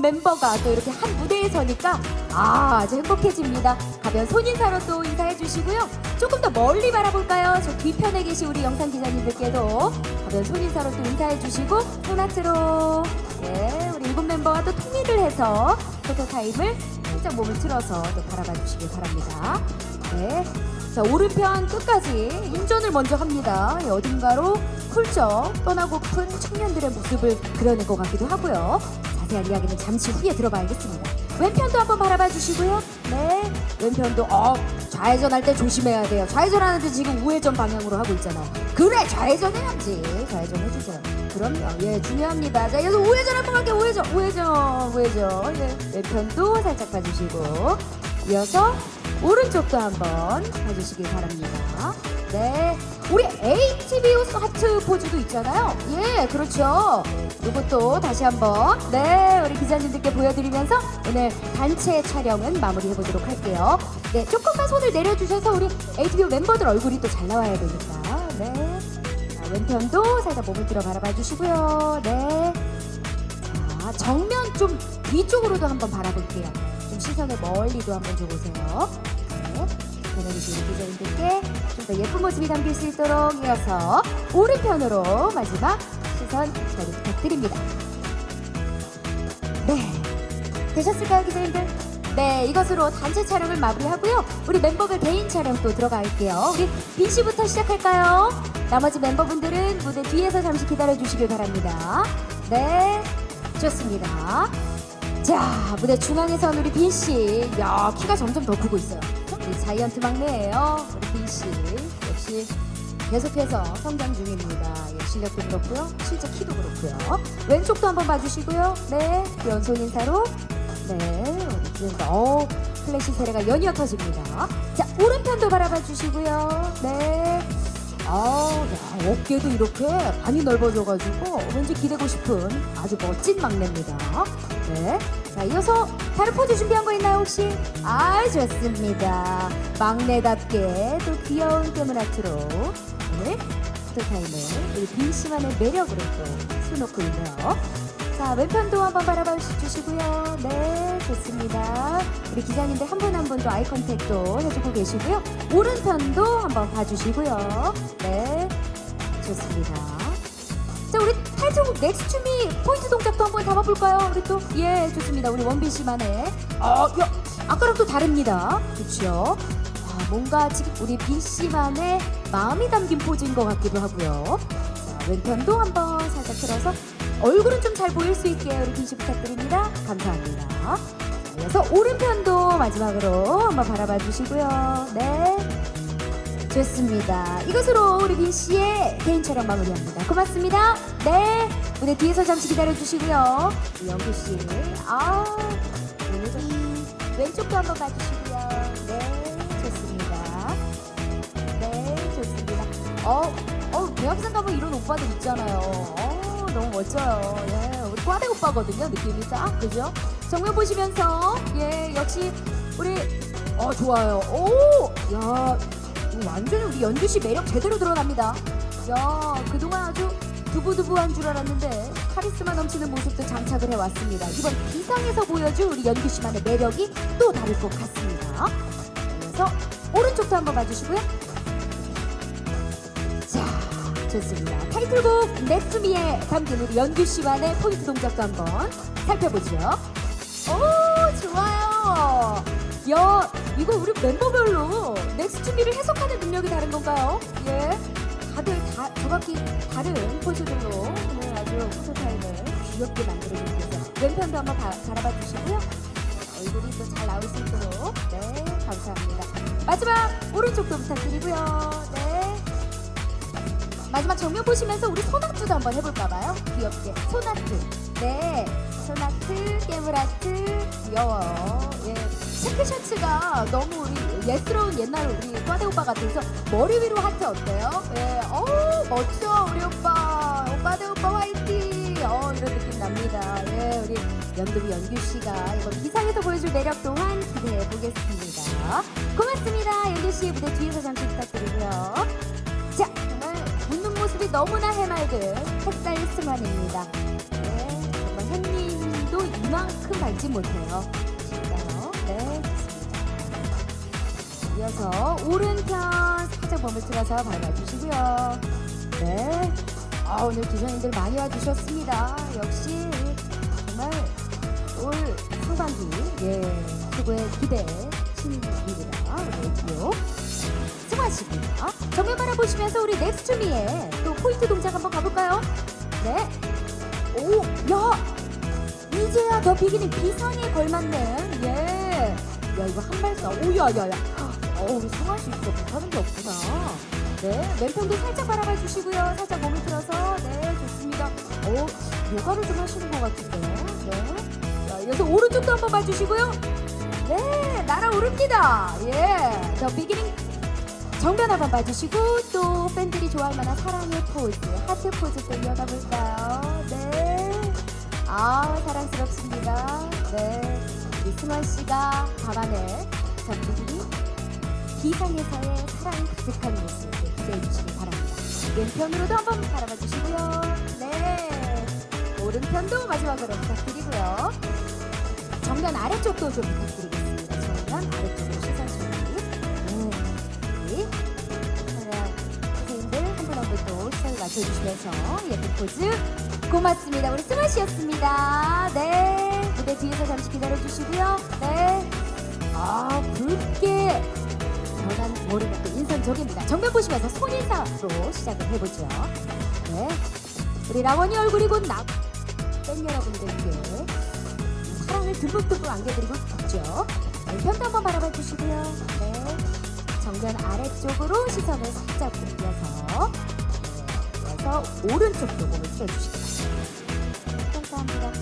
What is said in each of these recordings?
멤버가 또 이렇게 한 무대에 서니까 아, 아주 행복해집니다. 가면 손인사로 또 인사해 주시고요. 조금 더 멀리 바라볼까요? 저 뒤편에 계신 우리 영상 기자님들께도 가면 손인사로 또 인사해 주시고 손아트로 네, 우리 일곱 멤버와 또 통일을 해서 포토타임을 살짝 몸을 틀어서 또 바라봐 주시길 바랍니다. 네. 자, 오른편 끝까지 운전을 먼저 합니다. 예, 어딘가로 훌쩍 떠나고픈 청년들의 모습을 그려낸 것 같기도 하고요. 자세한 이야기는 잠시 후에 들어봐야겠습니다. 왼편도 한번 바라봐 주시고요. 네. 왼편도, 어, 좌회전할 때 조심해야 돼요. 좌회전하는데 지금 우회전 방향으로 하고 있잖아요. 그래, 좌회전해야지. 좌회전 해주세요. 그럼요. 예, 중요합니다. 자, 여기서 우회전 한번 갈게요. 우회전, 우회전, 우회전. 예. 왼편도 살짝 봐주시고. 이어서 오른쪽도 한번 봐주시길 바랍니다. 네. 우리 ATV 하트 포즈도 있잖아요. 예, 그렇죠. 이것도 다시 한번, 네, 우리 기자님들께 보여드리면서 오늘 단체 촬영은 마무리해 보도록 할게요. 네, 조금만 손을 내려주셔서 우리 ATV 멤버들 얼굴이 또 잘 나와야 되니까. 네. 자, 왼편도 살짝 몸을 들어 바라봐 주시고요. 네. 자, 정면 좀 위쪽으로도 한번 바라볼게요. 좀 시선을 멀리도 한번 줘보세요. 네. 보내주신 기자님들께 좀 더 예쁜 모습이 담길 수 있도록 이어서 오른편으로 마지막 시선 처리 부탁드립니다. 네. 되셨을까요, 기자님들? 네, 이것으로 단체 촬영을 마무리하고요. 우리 멤버별 개인 촬영 또 들어갈게요. 우리 빈 씨부터 시작할까요? 나머지 멤버분들은 무대 뒤에서 잠시 기다려 주시길 바랍니다. 네, 좋습니다. 자, 무대 중앙에선 우리 빈 씨. 야, 키가 점점 더 크고 있어요. 우리 자이언트 막내예요. 우리 빈 씨. 역시 계속해서 성장 중입니다. 예, 실력도 그렇고요. 실제 키도 그렇고요. 왼쪽도 한번 봐주시고요. 네, 귀여운 손 인사로. 네, 어 플래시 세례가 연이어 터집니다. 자, 오른편도 바라봐 주시고요. 네. 아, 야, 어깨도 이렇게 많이 넓어져가지고 왠지 기대고 싶은 아주 멋진 막내입니다. 네. 자, 이어서 다른 포즈 준비한 거 있나요, 혹시? 아, 좋습니다. 막내답게 또 귀여운 깨물아트로 네. 포토타임을 우리 빈 씨만의 매력으로 또 수놓고 있네요. 자, 왼편도 한번 바라봐 주시고요. 네, 좋습니다. 우리 기자님들 한 분 한 분도 아이 컨택도 해주고 계시고요. 오른편도 한번 봐주시고요. 네, 좋습니다. 자, 우리 탈출국 넥스춤이 포인트 동작도 한번 잡아볼까요? 우리 또, 예, 좋습니다. 우리 원빈 씨만의. 어, 야, 아까랑 또 다릅니다. 그쵸? 아, 뭔가 지금 우리 빈 씨만의 마음이 담긴 포즈인 것 같기도 하고요. 자, 왼편도 한번 살짝 틀어서 얼굴은 좀 잘 보일 수 있게 우리 빈 씨 부탁드립니다. 감사합니다. 자, 이어서 오른편도 마지막으로 한번 바라봐 주시고요. 네. 좋습니다. 이것으로 우리 빈 씨의 개인 촬영 마무리합니다. 고맙습니다. 네. 무대 뒤에서 잠시 기다려 주시고요. 우리 영규 씨. 아, 네. 왼쪽도 한번 봐주시고요. 네, 좋습니다. 네, 좋습니다. 어, 어, 대학생 가면 이런 오빠들 있잖아요. 어, 너무 멋져요. 예, 우리 과대 오빠거든요. 느낌이 딱, 그죠? 정면 보시면서, 예, 역시 우리, 어, 좋아요. 오, 야, 완전히 우리 연주 씨 매력 제대로 드러납니다. 야, 그동안 아주 두부두부한 줄 알았는데 카리스마 넘치는 모습도 장착을 해왔습니다. 이번 기상에서 보여준 우리 연규 씨만의 매력이 또 다를 것 같습니다. 그래서 오른쪽도 한번 봐주시고요. 자, 좋습니다. 타이틀곡 넥스미에 담긴 우리 연규 씨만의 포인트 동작도 한번 살펴보죠. 오, 좋아요. 야, 이거 우리 멤버별로 넥스트미를 해석하는 능력이 다른 건가요? 예. 다들 다 정확히 다른 포즈들로 오늘 아주 포토타임을 귀엽게 만들어주고 계세요. 왼편도 한번 바, 바라봐 주시고요. 얼굴이 또 잘 나올 수 있도록 네 감사합니다. 마지막 오른쪽도 부탁드리고요. 네. 마지막 정면 보시면서 우리 손아트도 한번 해볼까봐요. 귀엽게 손아트. 네. 손아트, 깨물아트 귀여워요. 예. 체크 셔츠가 너무 우리 예스러운 옛날 우리 과대 오빠 같아서 머리 위로 하트 어때요? 예. 어 멋져 우리 오빠. 오빠대 오빠 화이팅. 어 이런 느낌 납니다. 예. 우리 연두비 연규 씨가 이번 기상에서 보여줄 매력 또한 기대해 보겠습니다. 고맙습니다. 연규 씨 무대 뒤에서 잠시 부탁드리고요. 자, 정말 웃는 모습이 너무나 해맑은 햇살 스만입니다. 네, 정말 햇님도 이만큼 밟지 못해요. 이어서 오른편 살짝 몸을 틀어서 밟아주시고요. 네. 아, 오늘 기사님들 많이 와주셨습니다. 역시 정말 올 상반기 예 최고의 기대 신입니다. 우리 에티오 수고하십니다. 정면 바라보시면서 우리 넥스트미의 또 포인트 동작 한번 가볼까요? 네. 오, 야, 이제야 더 비기니 비상에 걸맞네. 예. 야 이거 한 발싸. 오야야야. 어 우리 성할 수 있어. 못하는 게 없구나. 네, 맨편도 살짝 바라봐 주시고요. 살짝 몸을 틀어서 네 좋습니다. 오, 요가를 좀 하시는 것 같은데. 네. 자, 이어서 오른쪽도 한번 봐주시고요. 네, 날아오릅니다. 예, 더 비기닝 정면 한번 봐주시고 또 팬들이 좋아할 만한 사랑의 포즈, 하트 포즈 또 이어가 볼까요? 네. 아, 사랑스럽습니다. 네. 승원 씨가 감안해 전분이 기상에서의 사랑 가득한 모습 기대해 주시기 바랍니다. 왼편으로도 한번 바라봐 주시고요. 네. 오른편도 마지막으로 부탁드리고요. 정면 아래쪽도 좀 부탁드리겠습니다. 정면 아래쪽으로 시선 전환. 네. 우리 사랑 선생님들 한 분 한 분또 시선을 맞춰주시면서 예쁜 포즈 고맙습니다. 우리 승아 씨였습니다. 네. 무대 뒤에서 잠시 기다려주시고요. 네. 아, 붉게 머리가 또 인상적입니다. 정면 보시면서 손인사로 시작을 해보죠. 네. 우리 라원이 얼굴이 곧 나, 팬 여러분들께 사랑을 듬뿍듬뿍 안겨드리고 있죠. 왼편도 한번 바라봐 주시고요. 네. 정면 아래쪽으로 시선을 살짝 옮겨서 네. 이어서 오른쪽도 몸을 틀어주시기 바랍니다. 감사합니다.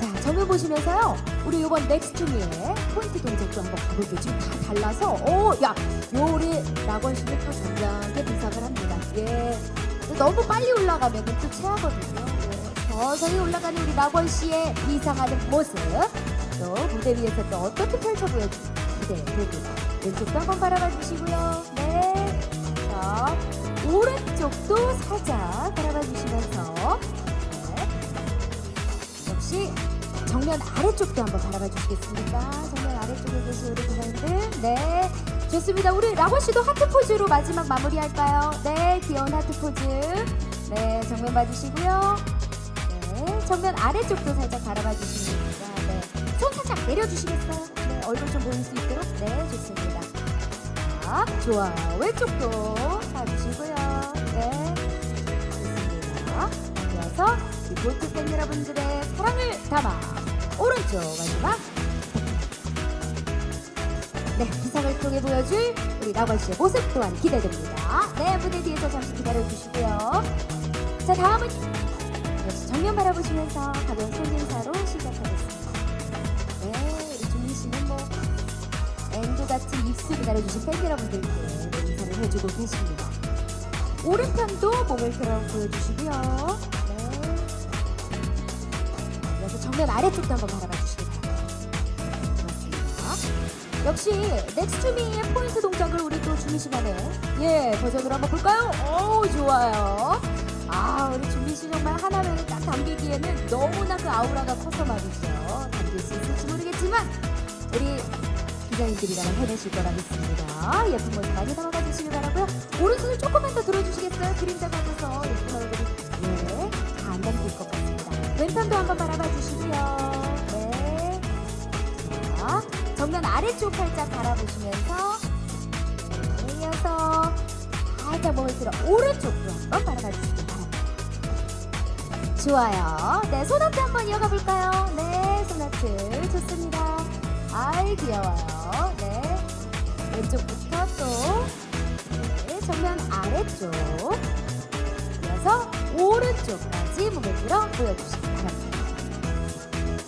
자, 정면 보시면서요. 우리 이번 넥스트 미의 포인트 동작도 한번 가볼게요. 지금 다 달라서, 오, 야, 요리 라건 씨는 또 정확하게 분석을 합니다. 예. 너무 빨리 올라가면 또 체하거든요. 예. 서서히 올라가는 우리 라건 씨의 이상하는 모습. 또 무대 위에서 또 어떻게 펼쳐 보여줄지 기대됩니다. 왼쪽도 한번 바라봐 주시고요. 네. 자, 오른쪽도 살짝 바라봐 주시면서. 네. 역시 정면 아래쪽도 한번 바라봐 주시겠습니까? 정면 아래쪽에 계신 우리 부장님들. 네. 좋습니다. 우리 라고 씨도 하트 포즈로 마지막 마무리할까요? 네. 귀여운 하트 포즈. 네. 정면 봐주시고요. 네. 정면 아래쪽도 살짝 바라봐 주십니다. 네. 손 살짝 내려주시겠어요? 네. 얼굴 좀 보일 수 있도록. 네. 좋습니다. 자, 좋아요. 왼쪽도 봐주시고요. 네. 좋습니다. 이어서 이 볼트 팬 여러분들의 사랑을 담아 오른쪽 마지막 네 기상을 통해 보여줄 우리 나관 씨의 모습 또한 기대됩니다. 네 무대 뒤에서 잠시 기다려 주시고요. 자 다음은 역시 정면 바라보시면서 가벼운 손인사로 시작하겠습니다. 네 우리 준민 씨는 뭐 앵두 같은 입술 기다려주신 팬 여러분들께 네, 인사를 해주고 계십니다. 오른편도 몸을 들어 보여주시고요. 정면 아래쪽도 한번 바라봐 바랍니다. 고맙습니다. 역시 넥스트미의 포인트 동작을 우리 또 준미 시간에 예 버전으로 한번 볼까요? 오 좋아요. 아 우리 씨 정말 하나면을 딱 담기기에는 너무나 그 아우라가 커서 말이죠. 담길 수 있을지 모르겠지만 우리 기자님들이라면 해내실 거라 믿습니다. 예쁜 모습 많이 담아가 주시길 바라고요. 오른손을 조금만 더 들어주시겠어요? 그림자 가져서 예쁜 얼굴이 왼편도 한번 바라봐 주시고요. 네. 자, 정면 아래쪽 살짝 바라보시면서 네, 이어서 살짝 몸을 들어 오른쪽도 한번 바라봐 주시기 바랍니다. 좋아요. 네, 손아트 한번 이어가 볼까요? 네, 손아트 좋습니다. 아이 귀여워요. 네, 왼쪽부터 또 네, 정면 아래쪽 이어서 오른쪽까지 몸을 들어 바랍니다.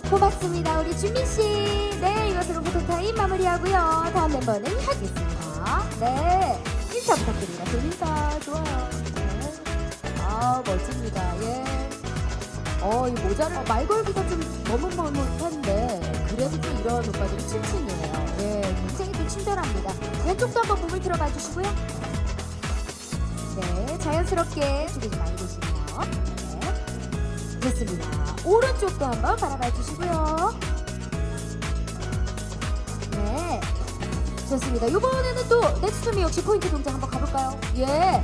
고맙습니다. 우리 준민 씨. 네, 이것으로 포토타임 마무리하고요. 다음 멤버는 하겠습니다. 네, 인사 부탁드립니다. 돈 인사 좋아요. 네. 아 멋집니다. 예. 어, 이 모자를 어, 말 걸기가 좀 머뭇머뭇한데 그래도 또 이런 오빠들이 칭칭이에요. 예, 굉장히 또 친절합니다. 왼쪽도 한번 몸을 들어봐 주시고요. 네, 자연스럽게 좀 많이 보시네요. 네. 좋습니다. 오른쪽도 한번 바라봐 주시고요. 네. 좋습니다. 이번에는 또 넥스트미 역시 포인트 동작 한번 가볼까요? 예.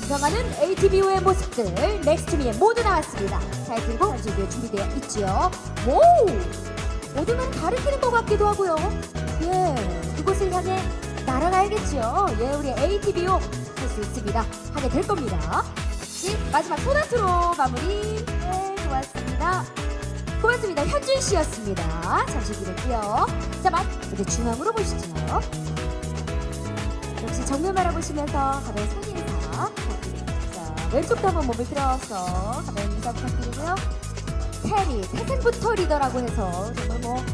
구성하는 ATBO의 모습들 넥스트미에 모두 나왔습니다. 잘 들고 가지고 준비되어 있지요. 오! 어디만 가리키는 것 같기도 하고요. 예. 그곳을 향해 날아가야겠죠. 예, 우리 ATBO 할 수 있습니다. 하게 될 겁니다. 역시 마지막 소나트로 마무리. 네, 고맙습니다. 현준 씨였습니다. 잠시 기다렸고요. 자, 맛 이제 중앙으로 보시죠. 역시 정면 바라보시면서 가벼운 손 인사 부탁드립니다. 자, 왼쪽도 한번 몸을 들어서 가벼운 인사 부탁드리고요. 테리, 태생부터 리더라고 해서 정말 뭐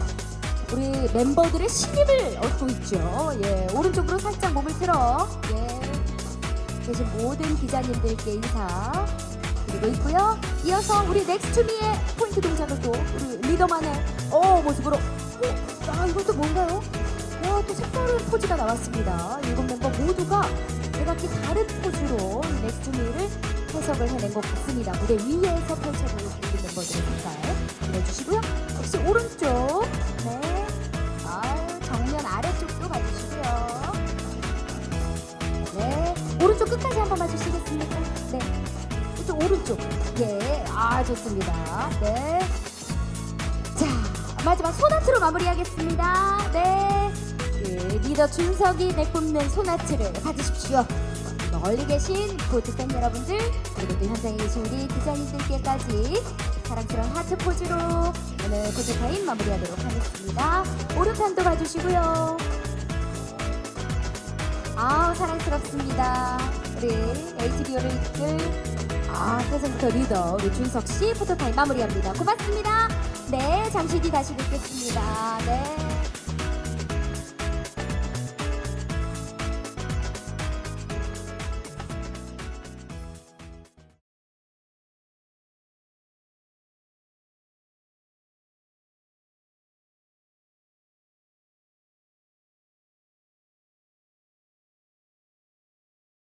우리 멤버들의 신임을 얻고 있죠. 예, 오른쪽으로 살짝 몸을 틀어. 예, 계신 모든 기자님들께 인사 드리고 있고요. 이어서 우리 넥스트미의 포인트 동작을 또 우리 리더만의 어 모습으로. 어, 아 이건 또 뭔가요? 와, 또 색다른 포즈가 나왔습니다. 일곱 멤버 모두가 제각기 다른 포즈로 이 넥스트미를 해석을 해낸 것 같습니다. 무대 위에서 펼쳐보는 멤버들의 색깔 보여주시고요. 역시 오른쪽, 오른쪽, 예, 아 좋습니다. 네, 자 마지막 소나트로 마무리하겠습니다. 네, 그 리더 준석이 내뿜는 소나트를 받으십시오. 멀리 계신 보트 팬 여러분들 그리고 또 현장에 계신 우리 기자님들께까지 사랑스러운 하트 포즈로 오늘 보트 타임 마무리하도록 하겠습니다. 오른편도 봐주시고요. 아우 사랑스럽습니다. 우리 HBO를 이끌 아 태생부터 리더 우리 준석 씨 포토타임 마무리합니다. 고맙습니다. 네 잠시 뒤 다시 뵙겠습니다. 네.